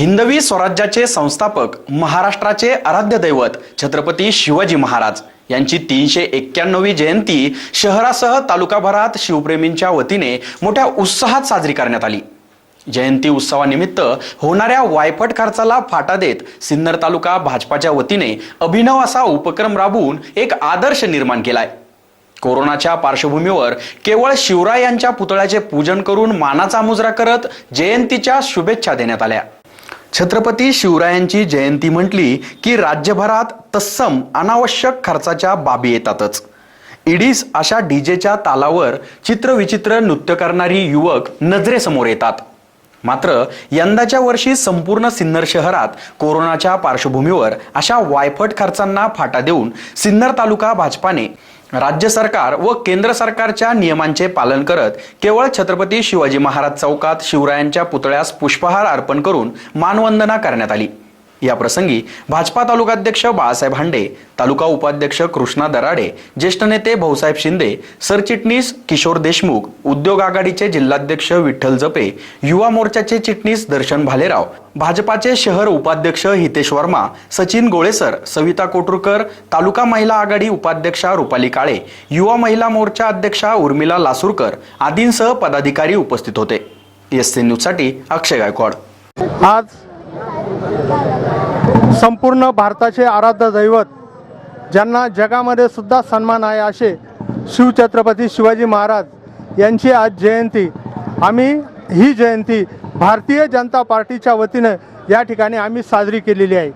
हिंदवी स्वराज्याचे संस्थापक महाराष्ट्राचे आराध्य दैवत छत्रपती शिवाजी महाराज. यांची तीनशे एक्क्याण्णवी जयंती शहरासह तालुकाभरात शिवप्रेमींच्या वतीने मोठ्या उत्साहात साजरी करण्यात आली. जयंती उत्सवानिमित्त होणाऱ्या वायफट खर्चाला फाटा देत सिन्नर तालुका भाजपाच्या वतीने अभिनव असा उपक्रम राबवून एक आदर्श निर्माण केलाय. कोरोनाच्या पार्श्वभूमीवर केवळ शिवराय यांच्या पुतळ्याचे पूजन करून मानाचा मुजरा करत जयंतीच्या शुभेच्छा देण्यात आल्या. छत्रपती शिवरायांची जयंती म्हटली की राज्यभरात तत्सम अनावश्यक खर्चाच्या बाबी येतातच. इडीस अशा डीजेच्या तालावर चित्रविचित्र नृत्य करणारी युवक नजरेसमोर येतात. मात्र यंदाच्या वर्षी संपूर्ण सिन्नर शहरात कोरोनाच्या पार्श्वभूमीवर अशा वायफट खर्चांना फाटा देऊन सिन्नर तालुका भाजपाने राज्य सरकार व केंद्र सरकारच्या नियमांचे पालन करत केवळ छत्रपती शिवाजी महाराज चौकात शिवरायांच्या पुतळ्यास पुष्पहार अर्पण करून मानवंदना करण्यात आली. या प्रसंगी भाजपा तालुकाध्यक्ष बाळासाहेब हांडे तालुका उपाध्यक्ष कृष्णा दराडे ज्येष्ठ नेते भाऊसाहेब शिंदे सरचिटणीस किशोर देशमुख उद्योग आघाडीचे जिल्हाध्यक्ष विठ्ठल जपे युवा मोर्चाचे चिटणीस दर्शन भालेराव भाजपाचे शहर उपाध्यक्ष हितेश वर्मा सचिन गोळेसर सविता कोटुरकर तालुका महिला आघाडी उपाध्यक्षा रुपाली काळे युवा महिला मोर्चा अध्यक्षा उर्मिला लासूरकर आदींसह पदाधिकारी उपस्थित होते. एस सी न्यूजसाठी अक्षय गायकवाड. आज संपूर्ण भारताचे आराध्य दैवत ज्यांना जगामध्ये सुद्धा सन्मान आहे असे शिवछत्रपती शिवाजी महाराज यांची आज जयंती. आम्ही ही जयंती भारतीय जनता पार्टीच्या वतीनं या ठिकाणी आम्ही साजरी केलेली आहे.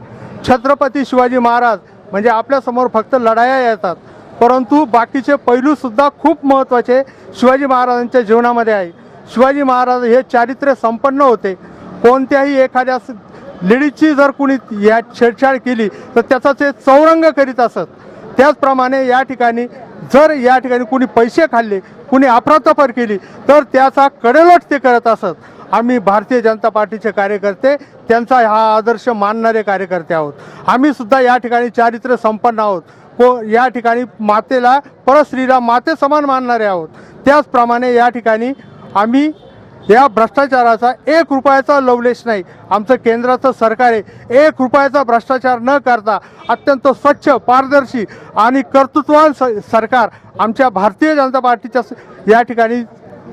छत्रपती शिवाजी महाराज म्हणजे आपल्यासमोर फक्त लढाया येतात परंतु बाकीचे पैलूसुद्धा खूप महत्त्वाचे शिवाजी महाराजांच्या जीवनामध्ये आहे. शिवाजी महाराज हे चारित्र्य संपन्न होते. कोणत्याही एखाद्या स- लेडीजची जर कुणी या छेडछाड केली तर त्याचा ते चौरंग करीत असत. त्याचप्रमाणे या ठिकाणी जर या ठिकाणी कुणी पैसे खाल्ले कुणी अफरातफर केली तर त्याचा कडेलोट ते करत असत. आम्ही भारतीय जनता पार्टीचे कार्यकर्ते त्यांचा हा आदर्श मानणारे कार्यकर्ते आहोत. आम्ही सुद्धा या ठिकाणी चारित्र्य संपन्न आहोत. को या ठिकाणी मातेला परस्त्रीला माते समान मानणारे आहोत. त्याचप्रमाणे या ठिकाणी आम्ही या भ्रष्टाचाराचा एक रुपयाचा लवलेश नाही. आमचं केंद्राचं सरकार आहे. एक रुपयाचा भ्रष्टाचार न करता अत्यंत स्वच्छ पारदर्शी आणि कर्तृत्वान स सरकार आमच्या भारतीय जनता पार्टीच्या स- या ठिकाणी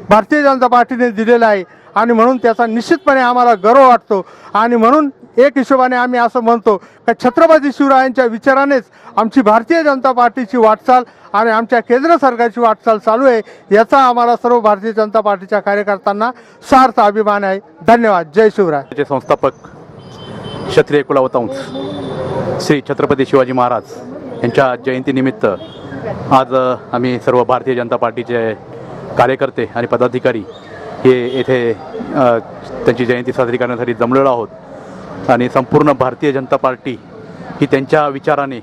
भारतीय जनता पार्टीने दिलेला आहे. आणि म्हणून त्याचा निश्चितपणे आम्हाला गर्व वाटतो. आणि म्हणून एक हिशोबाने आम्ही असं म्हणतो का छत्रपती शिवरायांच्या विचारानेच आमची भारतीय जनता पार्टीची वाटचाल आणि आमच्या केंद्र सरकारची वाटचाल चालू आहे याचा आम्हाला सर्व भारतीय जनता पार्टीच्या कार्यकर्त्यांना सार्थ अभिमान आहे. धन्यवाद. जय शिवराय. संस्थापक क्षत्रिय कुलावतांश श्री छत्रपती शिवाजी महाराज यांच्या जयंतीनिमित्त आज आम्ही सर्व भारतीय जनता पार्टीचे कार्यकर्ते आणि पदाधिकारी हे येथे त्यांची जयंती साजरी करण्यासाठी जमलेलो आहोत. आणि संपूर्ण भारतीय जनता पार्टी ही त्यांच्या विचाराने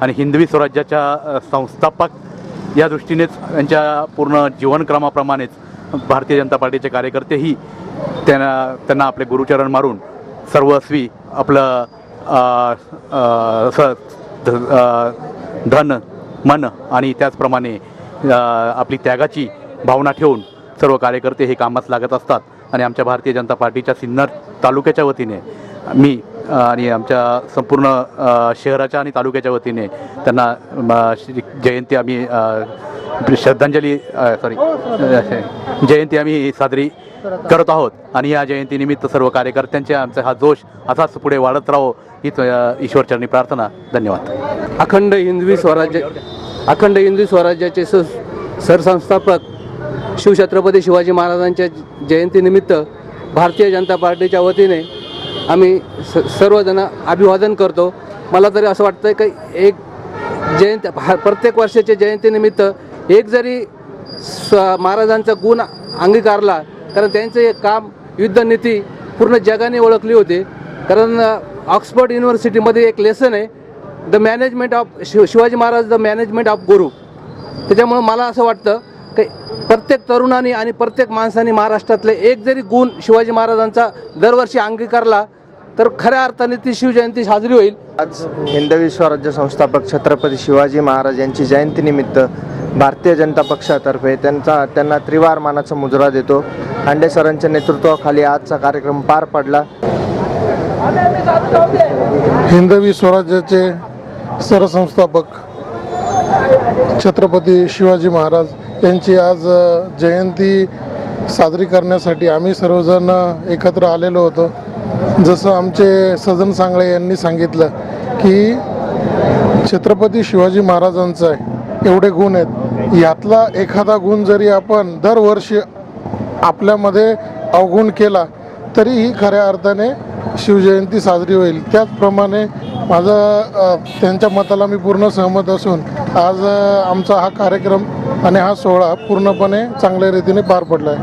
आणि हिंदवी स्वराज्याच्या संस्थापक या दृष्टीनेच त्यांच्या पूर्ण जीवनक्रमाप्रमाणेच भारतीय जनता पार्टीचे कार्यकर्तेही त्यांना त्यांना आपले गुरुचरण मारून सर्वस्वी आपलं स ध- धन मन आणि त्याचप्रमाणे आपली त्यागाची भावना ठेवून सर्व कार्यकर्ते हे कामास लागत असतात. आणि आमच्या भारतीय जनता पार्टीच्या सिन्नर तालुक्याच्या वतीने मी आणि आमच्या संपूर्ण शहराच्या आणि तालुक्याच्या वतीने त्यांना श्री- जयंती आम्ही श्रद्धांजली सॉरी जयंती आम्ही साजरी करत आहोत. आणि या जयंतीनिमित्त सर्व कार्यकर्त्यांचे आमचा हा जोश असाच पुढे वाढत राहो हीच ईश्वरचरणी प्रार्थना. धन्यवाद. अखंड हिंदवी स्वराज्य अखंड हिंदवी स्वराज्याचे स सरसंस्थापक शिवछत्रपती शिवाजी महाराजांच्या जयंतीनिमित्त भारतीय जनता पार्टीच्या वतीने आम्ही स सर्वजण अभिवादन करतो. मला तरी असं वाटतं की एक जयंती भा- प्रत्येक वर्षाच्या जयंतीनिमित्त एक जरी स महाराजांचा गुण अंगीकारला कारण त्यांचं हे काम युद्धनीती पूर्ण जगाने ओळखली होती. कारण ऑक्सफर्ड युनिव्हर्सिटीमध्ये एक लेसन आहे the management of Shiv Shivaji Maharaj the management of guru. त्याच्यामुळं मला असं वाटतं की प्रत्येक तरुणाने आणि प्रत्येक माणसाने महाराष्ट्रातले एक जरी गुण शिवाजी महाराजांचा दरवर्षी अंगीकारला तर खऱ्या अर्थाने ती शिवजयंती साजरी होईल. आज हिंदवी स्वराज्य संस्थापक छत्रपती शिवाजी महाराज यांची जयंतीनिमित्त भारतीय जनता पक्षातर्फे त्यांचा त्यांना त्रिवार मानाचा मुजरा देतो. हांडे सरांच्या नेतृत्वाखाली आजचा कार्यक्रम पार पडला. हिंदवी स्वराज्याचे सरसंस्थापक छत्रपती शिवाजी महाराज यांची आज जयंती साजरी करण्यासाठी आम्ही सर्वजण एकत्र आलेलो होतो. जसं आमचे सजन सांगळे यांनी सांगितलं की छत्रपती शिवाजी महाराजांचा एवढे गुण आहेत. यातला एखादा गुण जरी आपण दरवर्षी आपल्यामध्ये अवगुण केला तरीही खऱ्या अर्थाने शिवजयंती साजरी होईल. त्याचप्रमाणे माझं त्यांच्या मताला मी पूर्ण सहमत असून आज आमचा हा कार्यक्रम आणि हा सोहळा पूर्णपणे चांगल्या रीतीने पार पडला आहे.